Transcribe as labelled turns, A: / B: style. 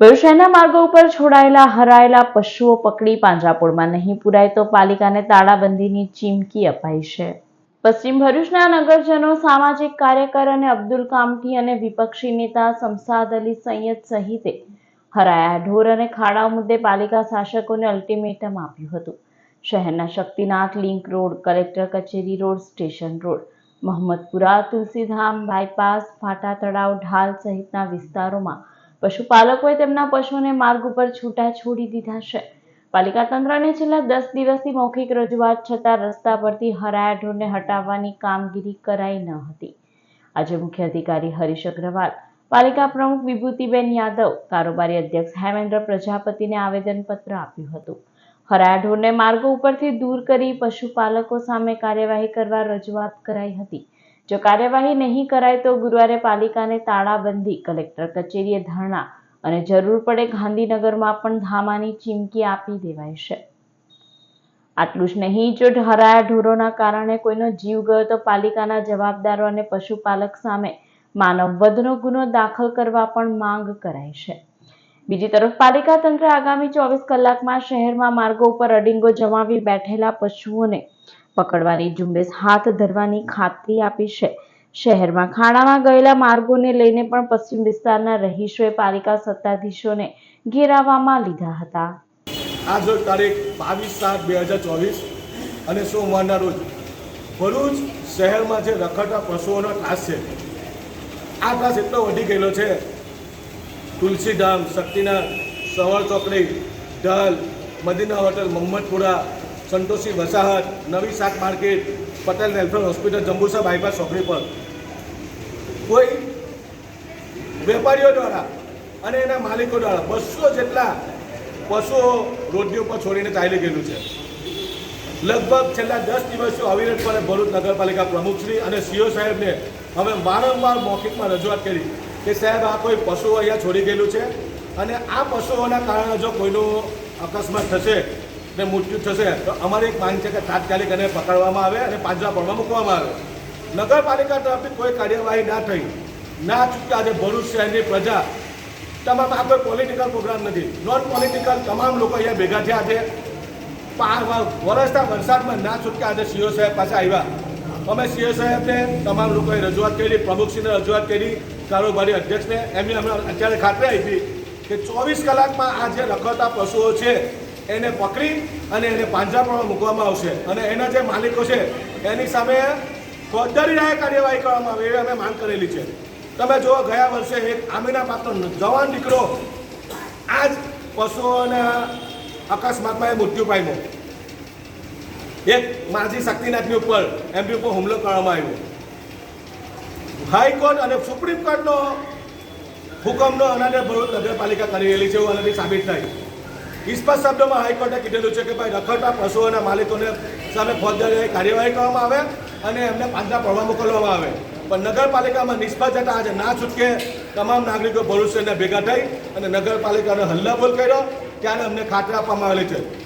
A: ભરૂચના માર્ગો ઉપર છોડાયેલા, હરાયેલા પશુઓ પકડી પાંજરાપોળમાં નહીં પુરાય તો પાલિકાને તાળાબંધીની ચીમકી અપાઈ છે. પશ્ચિમ ભરૂચના નગરજનો, સામાજિક કાર્યકર અને અબ્દુલ કામઠી અને વિપક્ષી નેતા સમસાદ અલી સૈયદ સહિતે હરાયા ઢોર અને ખાડા મુદ્દે પાલિકા શાસકોને અલ્ટિમેટમ આપ્યું હતું. શહેરના શક્તિનાથ લિંક રોડ, કલેક્ટર કચેરી road, station road, Mohammadpura, Tulsidham, bypass, ફાટા તળાવ, ઢાલ સહિતના વિસ્તારોમાં પશુપાલકોએ તેમના પશુઓને માર્ગ ઉપર છૂટા છોડી દીધા છે. પાલિકા તંત્રને છેલ્લા દસ દિવસથી મૌખિક રજૂઆત છતાં રસ્તા પરથી હરાયા ઢોરને હટાવવાની કામગીરી કરાઈ ન હતી. આજે મુખ્ય અધિકારી હરીશ અગ્રવાલ, પાલિકા પ્રમુખ વિભૂતિબેન યાદવ, કારોબારી અધ્યક્ષ હેમેન્દ્ર પ્રજાપતિને આવેદનપત્ર આપ્યું હતું. હરાયા ઢોરને માર્ગો ઉપરથી દૂર કરી પશુપાલકો સામે કાર્યવાહી કરવા રજૂઆત કરાઈ હતી. જો કાર્યવાહી નહીં કરાય તો ગુરુવારે પાલિકાને તાળાબંધી, કલેક્ટર કચેરીએ ધરણા અને જરૂર પડે ગાંધીનગરમાં પણ ધામાની ચીમકી આપી દેવાય છે. આટલું જ નહીં, જો હરાયા ઢોરોના કારણે કોઈનો જીવ ગયો તો પાલિકાના જવાબદારો અને પશુપાલક સામે માનવ વધનો ગુનો દાખલ કરવા પણ માંગ કરાઈ છે. બીજી તરફ, પાલિકા તંત્ર આગામી ચોવીસ કલાકમાં શહેરમાં માર્ગો ઉપર અડિંગો જમાવી બેઠેલા પશુઓને પકડવાની ઝુંબેશ હાથ ધરવાની ખાતરી આપી છે. શહેરમાં ખાડામાં ગયેલા માર્ગોને લઈને પણ પશ્ચિમ વિસ્તારના રહીશોએ પાલિકા સત્તાધીશોને ઘેરાવામાં લીધા હતા.
B: આજ તારીખ બાવીસ સાત બે હજાર ચોવીસ અને સોમવારના રોજ ભરૂચ શહેરમાં જે રખડતા પશુઓનો ત્રાસ છે, આ ત્રાસ એટલો વધી ગયેલો છે, તુલસીધામ, શક્તિનાથ સવર ચોકડી, ઢાલ, મદીના હોટલ મોહમ્મદપુરા સંતોષી વસાહત, નવી શાક market, Patel welfare hospital Jambusa bypass ચોકડી પર. કોઈ વેપારીઓ દ્વારા અને એના માલિકો દ્વારા બસો જેટલા પશુઓ રોડની ઉપર છોડીને ચાલી ગયેલું છે. લગભગ છેલ્લા દસ દિવસથી અવિરતપણે ભરૂચ નગરપાલિકા પ્રમુખશ્રી અને સીઓ સાહેબને અમે વારંવાર મૌખિકમાં રજૂઆત કરી કે સાહેબ, આ કોઈ પશુઓ અહીંયા છોડી ગયેલું છે? અને આ પશુઓના કારણે જો કોઈનું અકસ્માત થશે ને મૃત્યુ થશે. તો અમારી એક માંગ છે કે તાત્કાલિક એને પકડવામાં આવે અને પાંજરા પડમાં મૂકવામાં આવે. નગરપાલિકા તરફથી કોઈ કાર્યવાહી ના થઈ. ના ચૂકતા આજે ભરૂચ શહેરની પ્રજા. તમામ આ કોઈ પોલિટિકલ પ્રોગ્રામ નથી. નોન પોલિટિકલ તમામ લોકો અહીંયા ભેગા થયા છે. વરસતા વરસાદમાં ના છૂટકા આજે સીઓ સાહેબ પાસે આવ્યા. અમે સીઓ સાહેબને તમામ લોકોએ રજૂઆત કરી, પ્રમુખશ્રીને રજૂઆત કરી, કારોબારી અધ્યક્ષને. એમની અમે અત્યારે ખાતરી આપી કે ચોવીસ કલાકમાં આ જે રખડતા પશુઓ છે એને પકડી અને એને પાંજરાપોળમાં મૂકવામાં આવશે. અને એના જે માલિકો છે, એની સામે ફોજદારી રાય કાર્યવાહી કરવામાં આવે એવી અમે માંગ કરેલી છે. તમે જુઓ, ગયા વર્ષે એક આમીના પાત્ર જવાન દીકરો આ જ પશુઓના અકસ્માતમાં એ મૃત્યુ પામ્યો. એક માજી શક્તિનાથની ઉપર એમની ઉપર હુમલો કરવામાં આવ્યો. હાઈકોર્ટ અને સુપ્રીમ કોર્ટનો હુકમનો અનાદર ભરૂચ નગરપાલિકા કરી રહેલી છે એવું આનાથી સાબિત થાય. સ્પષ્ટ શબ્દોમાં હાઈકોર્ટે કીધેલું છે કે ભાઈ રખડતા પશુઓના માલિકોને સામે ફોજદારી કાર્યવાહી કરવામાં આવે અને એમને પાંજરા પડવા મોકલવામાં આવે. પણ નગરપાલિકામાં નિષ્ફળ જતા આજે ના છૂટકે તમામ નાગરિકો ભરૂચ ભેગા થઈ અને નગરપાલિકાનો હલ્લાબોલ કર્યો ત્યારે અમને ખાતરી આપવામાં આવેલી છે.